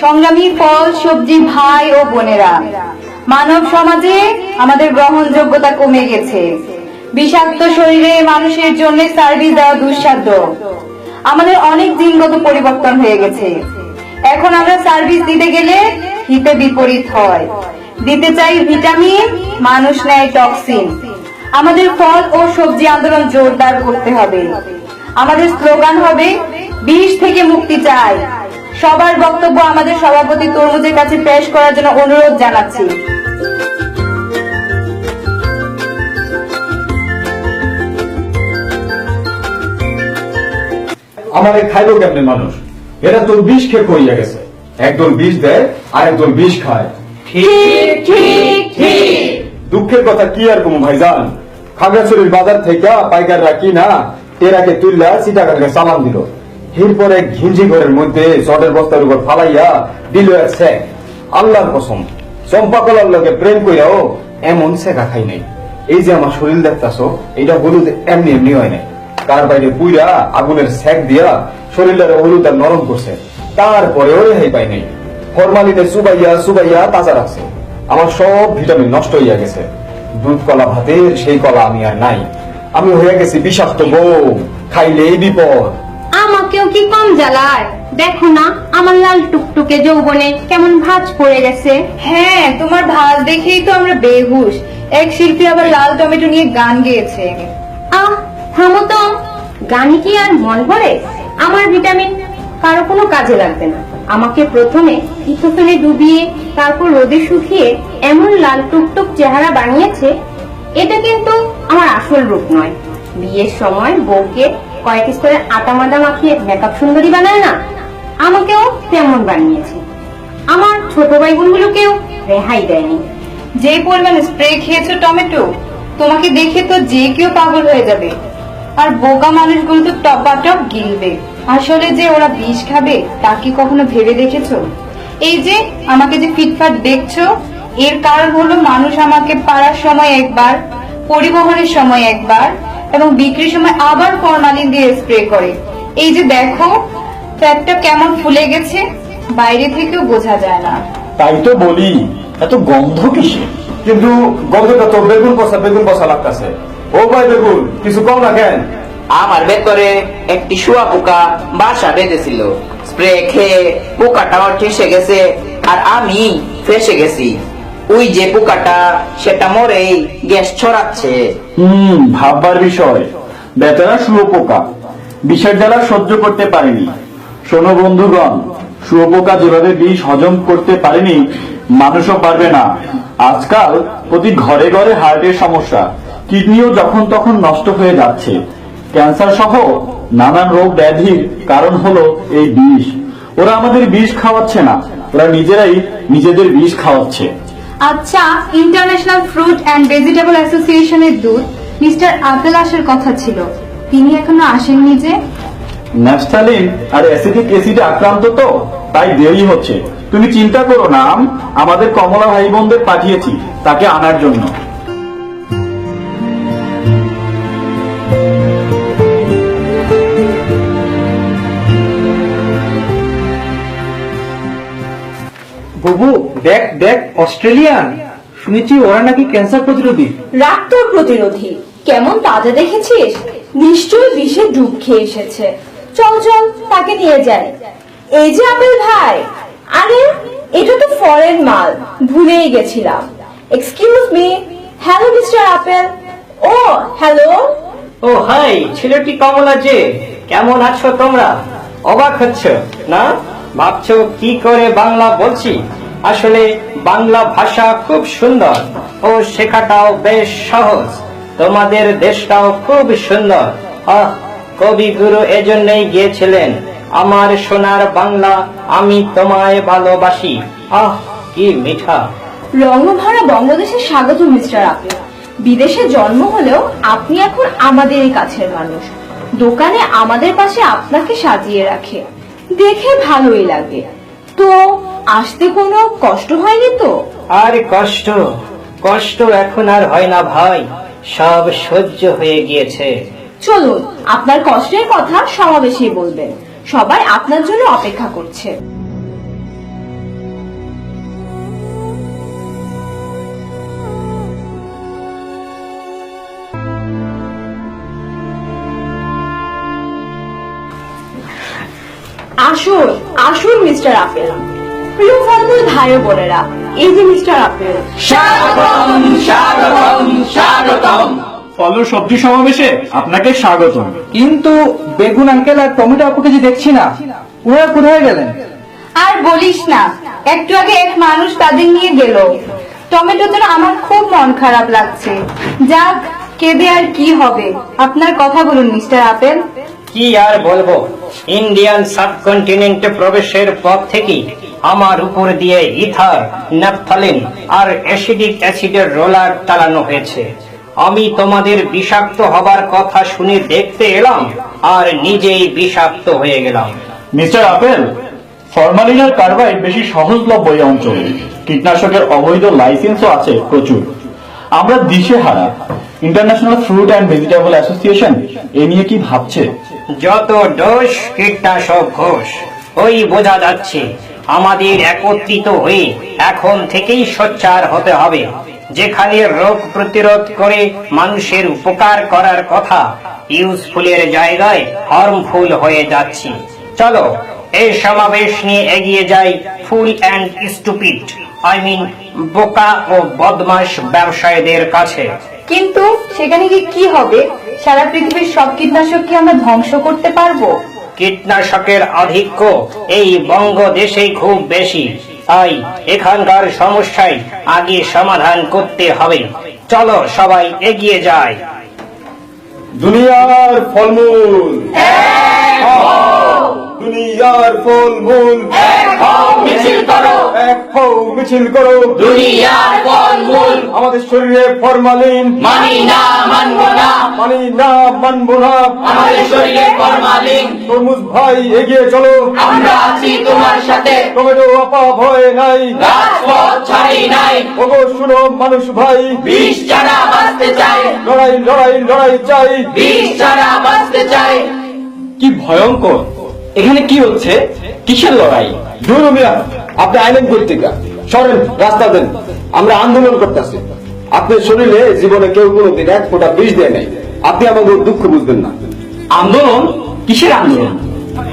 সংগ্রামী ফল, সবজি, ভাই ও বোনেরা, মানব সমাজে আমাদের গ্রহণযোগ্যতা কমে গেছে। বিষাক্ত শরীরে মানুষের জন্য সার্ভিস দেওয়া দুঃসাধ্য। আমাদের অনেক জিনগত পরিবর্তন হয়ে গেছে। এখন আমরা সার্ভিস দিতে গেলে হিতে বিপরীত হয়। দিতে চাই ভিটামিন, মানুষ নেয় টক্সিন। আমাদের ফল ও সবজি আন্দোলন জোরদার করতে হবে। আমাদের স্লোগান হবে, বিষ থেকে মুক্তি চাই। সবার বক্তব্য আমাদের সভাপতি তরমুজের কাছে পেশ করার জন্য অনুরোধ জানাচ্ছি। আমারে খাইলো কেমনে মানুষ? এরা তোর বিষ খেয়ে করিয়া গেছে। একদল বিষ দেয় আর একদল বিষ খায়। ঠিক ঠিক ঠিক। দুঃখের কথা কি আর কমু ভাইজান? খাগড়াছড়ির বাজার থেকে পাইকাররা কিনা টেরাকে তুললা চিটাগানকে সালাম দিল। এরপরে ঘিঞ্জি ঘরের মধ্যে চটের বস্তার উপর ফালাইয়া দিল এক শেখ। আল্লাহর কসম চম্পা কলার লগে প্রেম কইরাও এমন শেখা খাই নাই। এই যে আমার শরীর দেখতাছো এটা হলুদ এমনি এমনি হয় নাই। তার বাইরে পুইরা আগুনের সেক দিয়া শরীরটারে হলুদ আর নরম করছে। তারপরেও রেহাই পাই নাই। ফরমালিনে সুবাইয়া সুবাইয়া তাজা রাখছে। আমার সব ভিটামিন নষ্ট হইয়া গেছে। দুধ কলা ভাতের সেই কলা আমি আর নাই। আমি হয়ে গেছি বিষাক্ত বউ। খাইলেই বিপদ। আমাকেও কি কম জ্বালায়? দেখো না আমার লাল টুকটুকে যৌবনে কেমন ভাজ পড়ে গেছে। হ্যাঁ তোমার ভাত দেখেই তো আমরা বেহুশ। এক শিল্পী আবার লাল টমেটো নিয়ে গান গেয়েছে। আহ থামো তো। গানে কি আর মন ভরে? আমার ভিটামিন কারও কোনো কাজে লাগবে না। আমাকে প্রথমে ইথোফেনে ডুবিয়ে তারপর রোদে শুকিয়ে এমন লাল টুকটুক চেহারা বানিয়েছে এটা কিন্তু আমার আসল রূপ নয়। বিয়ের সময় বউকে কয়েক স্তরে আটা মাদা মাখিয়ে মেকআপ সুন্দরী বানায় না? আমাকেও তেমন বানিয়েছে। আমার ছোট ভাই বোনগুলোকেও রেহাই দেয়নি। যে পরিমাণ স্প্রে খেয়েছো টমেটো, তোমাকে দেখে তো যে কেউ পাগল হয়ে যাবে। আর বোকা মানুষগুলো তো টপাটপ গিলবে। আসলে যে ওরা বিষ খাবে, তা কি কখনো ভেবে দেখেছ? এই যে আমাকে যে ফিটফাট দেখছ, এর কারণ হলো মানুষ আমাকে পাড়ার সময় একবার, পরিবহনের সময় একবার এবং বিক্রির সময় আবার ফর্মালিন দিয়ে স্প্রে করে। এই যে দেখো ফ্যাটটা কেমন ফুলে গেছে বাইরে থেকেও বোঝা যায় না। তাই তো বলি এত গন্ধ কিসে কিন্তু গন্ধটা তো বেগুন কষা বেগুন কষা লাগতেছে। ও ভাই বেগুন কিছু কম না কেন? আমার ভেতরে একটি শুয়া পোকা বাসা বেঁধেছিল। স্প্রে খেয়ে পোকাটাও ঠেসে গেছে আর আমি ফেসে গেছি। ওই যে পোকাটা, সেটা মরেই গ্যাস ছড়াচ্ছে। হুম, ভাববার বিষয়। বেচারা শুয়োপোকা বিষের জ্বালা সহ্য করতে পারেনি। শোনো বন্ধুগণ শুয়োপোকা যেভাবে বিষ হজম করতে পারেনি, মানুষও পারবে না। আজকাল প্রতি ঘরে ঘরে হার্টের সমস্যা। কিডনিও যখন তখন নষ্ট হয়ে যাচ্ছে। ক্যান্সার সহ নানান রোগ ব্যাধির কারণ হলো এই বিষ। ওরা আমাদের বিষ খাওয়াচ্ছে না। ওরা নিজেরাই নিজেদের বিষ খাওয়াচ্ছে। আচ্ছা ইন্টারন্যাশনাল ফ্রুট অ্যান্ড ভেজিটেবল অ্যাসোসিয়েশনের দূত মিস্টার আপেল আসার কথা ছিল। তিনি এখনও আসেননি যে? ন্যাপথালিন আর অ্যাসিডিক অ্যাসিডে আক্রান্ত তো, তাই দেরি হচ্ছে। তুমি চিন্তা করো না আমাদের কমলা ভাই বোনদের পাঠিয়েছি, তাকে আনার জন্য। বুবু দেখ দেখ অস্ট্রেলিয়ান। শুনেছি ওরা নাকি ক্যান্সার প্রতিরোধী। রাক্তর প্রতিরোধী। কেমন তাজা দেখেছিস? নিশ্চয়ই বিষে ডুব খেয়ে এসেছে। চল চল তাকে নিয়ে যাই। এই যে আপেল ভাই। আরে এটা তো ফরেন মাল। ভুলেই গেছিলাম। Excuse me hello mister Apple ও হ্যালো ও হাই ছেলেটি কমলা যে। কেমন আছো তোমরা? অবাক হচ্ছ না? ভাবছ কি করে বাংলা বলছি? আসলে বাংলা ভাষা খুব সুন্দর ও শেখাটাও বেশ সহজ। তোমাদের দেশটাও খুব সুন্দর। আহ, কবিগুরু এজন্যই গিয়েছিলেন। আমার সোনার বাংলা আমি তোমায় ভালোবাসি। আহ, কি মিঠা। রঙ্গভরা বঙ্গদেশে স্বাগত, মিস্টার আপেল বিদেশে জন্ম হলেও আপনি এখন আমাদেরই কাছের মানুষ। দোকানে আমাদের পাশে আপনাকে সাজিয়ে রাখে। দেখে ভালোই লাগে। তো আসতে কোনো কষ্ট হয়নি তো? আর কষ্ট কষ্ট এখন আর হয় না ভাই। সব সহ্য হয়ে গিয়েছে। চলুন আপনার কষ্টের কথা সমাবেশেই বলবেন। সবাই আপনার জন্য অপেক্ষা করছে। আসুন আসুন মিস্টার আপেল। প্রিয় ফলমূল ভাই বোনেরা এই যে মিস্টার আপেল। স্বাগতম স্বাগতম স্বাগতম। ফল ও সবজি সমাবেশে আপনাকে স্বাগতম। কিন্তু বেগুন আঙ্কেল আর টমেটো আপুকে যে দেখছি না ওরা কোথায় গেলেন? আর বলিস না একটু আগে এক মানুষ তাদের নিয়ে গেল। টমেটোর জন্য আমার খুব মন খারাপ লাগছে। যাক কেঁদে আর কি হবে? আপনার কথা বলুন মিস্টার আপেল। কি আর বলব? ইন্ডিয়ান সাবকন্টিনেন্টে প্রবেশের পর থেকেই আমার উপর দিয়ে ইথার, ন্যাপথালিন আর অ্যাসিডিক অ্যাসিডের রোলার চালানো হয়েছে। আমি তোমাদের বিষাক্ত হবার কথা শুনে দেখতে এলাম আর নিজেই বিষাক্ত হয়ে গেলাম। মিস্টার আপেল, ফরমালিন আর কার্বাইড বেশি সহজলভ্য এই অঞ্চলে। কীটনাশকের অবৈধ লাইসেন্সও আছে প্রচুর। আমরা দিশে হারা international fruit and vegetable association এ নিয়ে কি ভাবছে? যত ডোষ কীটনাশক ঘোষ। ওই বোঝা যাচ্ছে, আমাদের একত্রিত হয়ে এখন থেকেই সোচ্চার হতে হবে। যেখানে রোগ প্রতিরোধ করে মানুষের উপকার করার কথা ইউজফুলের জায়গায় হার্মফুল হয়ে যাচ্ছি। চলো, এই সমাবেশ নিয়ে এগিয়ে যাই fool and stupid, I mean বোকা ও বদমাস ব্যবসায়ীদের কাছে। কিন্তু সেখানে কি হবে? সারা পৃথিবীর সব কীটনাশক কি আমরা ধ্বংস করতে পারব? কীটনাশকের আধিক্য এই বঙ্গদেশেই খুব বেশি। তাই এখানকার সমস্যায় আগে সমাধান করতে হবে। চলো সবাই এগিয়ে যায় দুনিয়ার ফলমূল। দুনিয়ার ফলমূল মিছিল করো। এক হও মিছিল করো। দুনিয়ার ফলমূল আমাদের শরীরে ফরমালিন। মানি না মানবো না। মানি না মানবো না। আমাদের শরীরে ফরমালিন। তরমুজ ভাই এগিয়ে চলো। আমরা আছি তোমার সাথে। টমেটো আপা ভয় নাই। রাজপথ ছাড়ি নাই। ওগো শুনো মানুষ ভাই। বিষ ছাড়া বাঁচতে চাই। লড়াই লড়াই লড়াই চাই। বিষ ছাড়া বাঁচতে চাই। কি ভয়ঙ্কর। এখানে কি হচ্ছে? কিসের লড়াই? দূর মিয়া আপনি আইলেন পত্রিকা সরেন রাস্তা দেন। আমরা আন্দোলন করতেছি। আপনার শরীরে জীবনে কেউ কোনোদিন এক ফোঁটা বিষ দেয় নাই। আপনি আমাকে দুঃখ বুঝবেন না। আন্দোলন? কিসের আন্দোলন?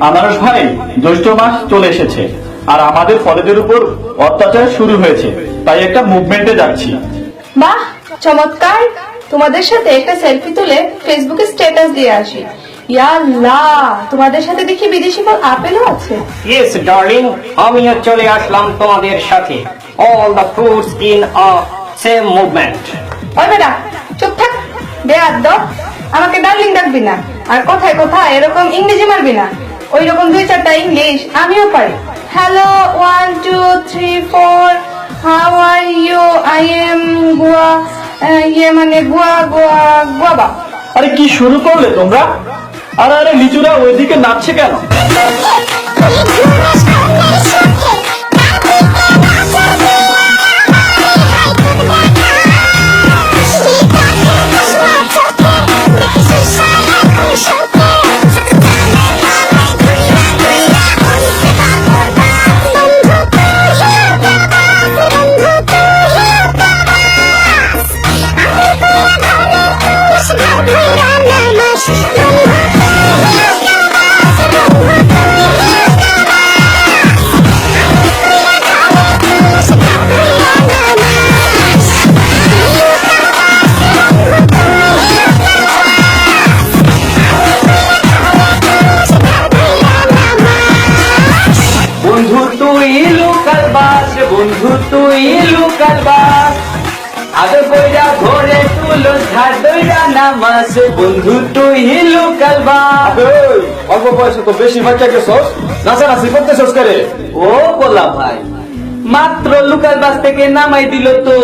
আনারস ভাই জ্যৈষ্ঠ মাস চলে এসেছে আর আমাদের ফলেদের উপর অত্যাচার শুরু হয়েছে। তাই একটা মুভমেন্টে যাচ্ছি। বাহ চমৎকার। তোমাদের সাথে একটা সেলফি তুলে ফেসবুকে স্ট্যাটাস দিয়ে আসি। ইয়া আল্লাহ তোমাদের সাথে দেখি বিদেশি ফল আপেলও আছে। ইয়েস ডার্লিং আমিও চলে আসলাম তোমাদের সাথে। All the fruits in a same movement ওই বেটা চুপ থাক বেয়াদ দ আমাকে ডার্লিং ডাকবি না আর কথায় কথায় এরকম ইংরেজি মারবি না। ওই রকম দুই চারটা ইংলিশ আমিও পারি। Hello one two three four how are you I am Gova ইয়ে মানে গোয়া গোয়া গোয়াবা। আরে কি শুরু করলে তোমরা? আরে আরে লিচুরা ওইদিকে নাচছে কেন বন্ধু তুই লোকাল অল্প বয়সে তো বেশি বাচ্চা গেছস। নাচানাচি করতেছস করে ও বলা ভাই মাত্র লোকাল বাস থেকে নামাই দিল তো।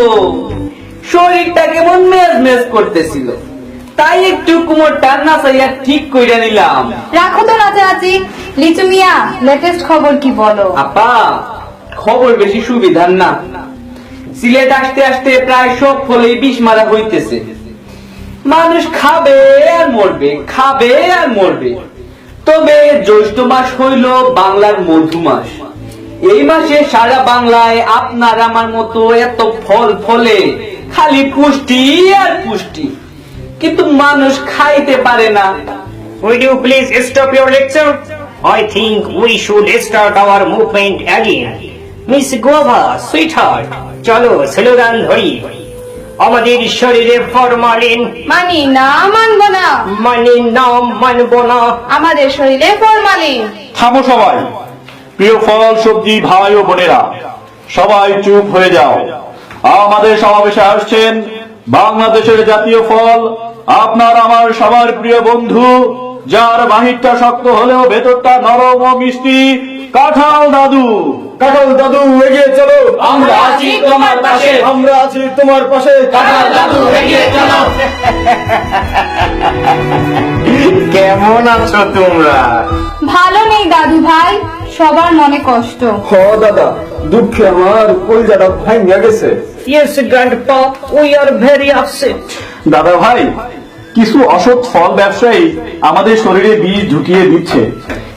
শরীরটা কেমন মেজ মেজ করতেছিল। তাই একটু কুমোরটা নাচাইয়া ঠিক কইরা নিলাম। রাখো তো নাচানাচি লিচু মিয়া লেটেস্ট খবর কি বলো? আপা খবর বেশি সুবিধার না। সিলেট আসতে আসতে প্রায় সব ফলে বিষ মারা হইতেছে। মানুষ খাবে আর মরবে খাবে আর মরবে। তবে জ্যৈষ্ঠ মাস হইল বাংলার মধু মাস। এই মাসে সারা বাংলায় আপনার আমার মতো এত ফল ফলে খালি পুষ্টি আর পুষ্টি। কিন্তু মানুষ খাইতে পারে না। Would you please stop your lecture? I think we should start our movement again. Miss Gova, sweetheart, চলো স্লোগান ধরি। আমাদের শরীরে ফরমালিন। মানি না মানব না। মানে নাম মানব না। আমাদের শরীরে ফরমালিন। থামো সবাই। প্রিয় ফল সবজি ভাই ও বোনেরা সবাই চুপ হয়ে যাও। আমাদের সমাবেশে আসছেন বাংলাদেশের জাতীয় ফল আপনার আমার সবার প্রিয় বন্ধু যার বাহিরটা শক্ত হলেও ভেতরটা নরম ও মিষ্টি কাঁঠাল দাদু কাকাল দাদু এগিয়ে চলো। আমরা আছি তোমার পাশে। আমরা আছি তোমার পাশে। কাকাল দাদু এগিয়ে চলো। কেমন আছো তোমরা? ভালো নেই দাদু ভাই সবার মনে কষ্ট। হ দাদা দুঃখে আমার কলজাটা ভাঙিয়া গেছে। Yes, grandpa, we R very upset. দাদা ভাই কিছু অসৎ ফল ব্যবসায়ী আমাদের শরীরে বীজ ঢুকিয়ে দিচ্ছে।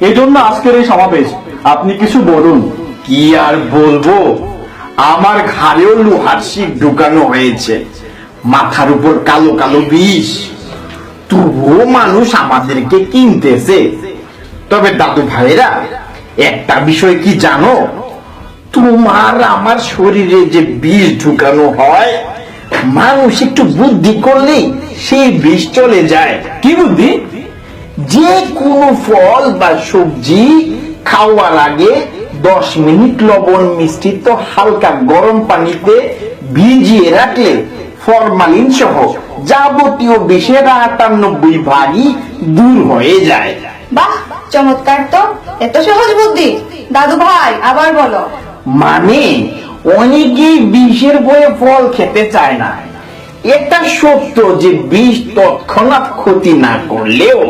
এজন্য আজকের এই সমাবেশ আপনি কিছু বলুন। কি আর বলব? আমার ঘাড়েও লোহার শিক ঢুকানো হয়েছে। মাথার উপর কালো কালো বিষ। তবুও মানুষ আমাদেরকে কিনতেছে। তবে দাদু ভাইরা একটা বিষয় কি জানো? তোমার আমার শরীরে যে বিষ ঢুকানো হয়, মানুষ একটু বুদ্ধি করলেই সেই বিষ চলে যায়। কি বুদ্ধি? যে কোনো ফল বা সবজি খাওয়ার আগে দশ মিনিট লবণ মিশ্রিত হালকা গরম পানিতে ভিজিয়ে রাখলে ফরমালিন সহ যাবতীয় বিষের আটানব্বই ভাগই দূর হয়ে যায়। বাহ চমৎকার তো। এত সহজ বুদ্ধি। দাদু ভাই আবার বলো। মানে অনেকেই বিষের বয়ে ফল খেতে চায় না। এটা সত্য যে বিষ তৎক্ষণাৎ ক্ষতি না করলেও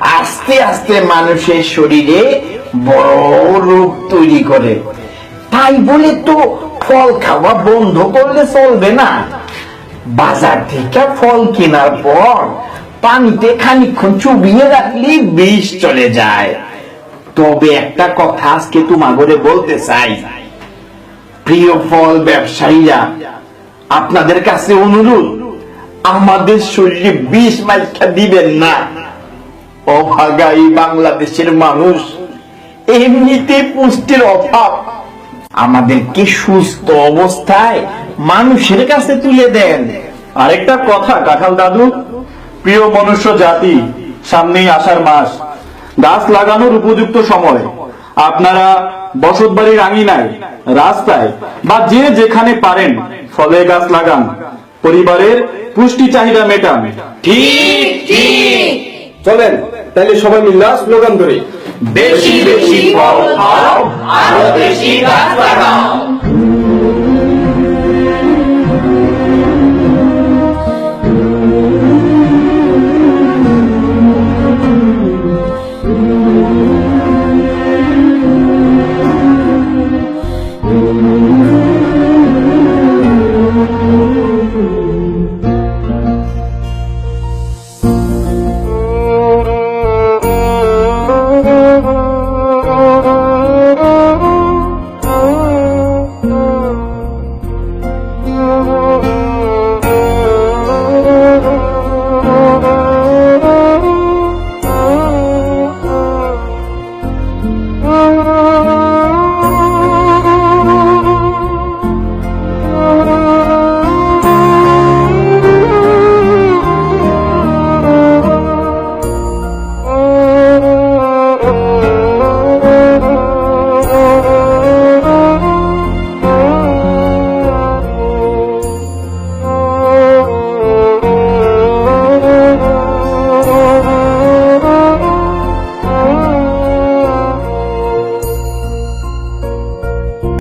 আস্তে আস্তে মানুষের শরীরে বড় রোগ তৈরি করে। তাই বলে তো ফল খাওয়া বন্ধ করলে চলবে না। বাজার থেকে ফল কেনার পর পানিতে খানিকক্ষণ চুবিয়ে রাখলে বিষ চলে যায়। তবে একটা কথা আজকে তোমাগরে বলতে চাই। প্রিয় ফল ব্যবসায়ীরা, আপনাদের কাছে অনুরোধ, আমাদের শরীরে বিষ মাইখা দিবেন না। অভাগাই বাংলাদেশের মানুষ। এমনিতে পুষ্টির অভাব। আমাদেরকে সুস্থ অবস্থায় মানুষের কাছে তুলে দেন? আরেকটা কথা কাঁঠাল দাদু। প্রিয় মনুষ্য জাতি সামনেই আষাঢ় মাস। গাছ লাগানোর উপযুক্ত সময়। আপনারা বসত বাড়ির আঙিনায় রাস্তায় বা যে যেখানে পারেন ফলের গাছ লাগান। পরিবারের পুষ্টি চাহিদা মেটান। ঠিক ঠিক। চলেন। তাহলে সবাই মিলে স্লোগান ধরে। বেশি বেশি ফল খাও আরও বেশি গাছ লাগাও।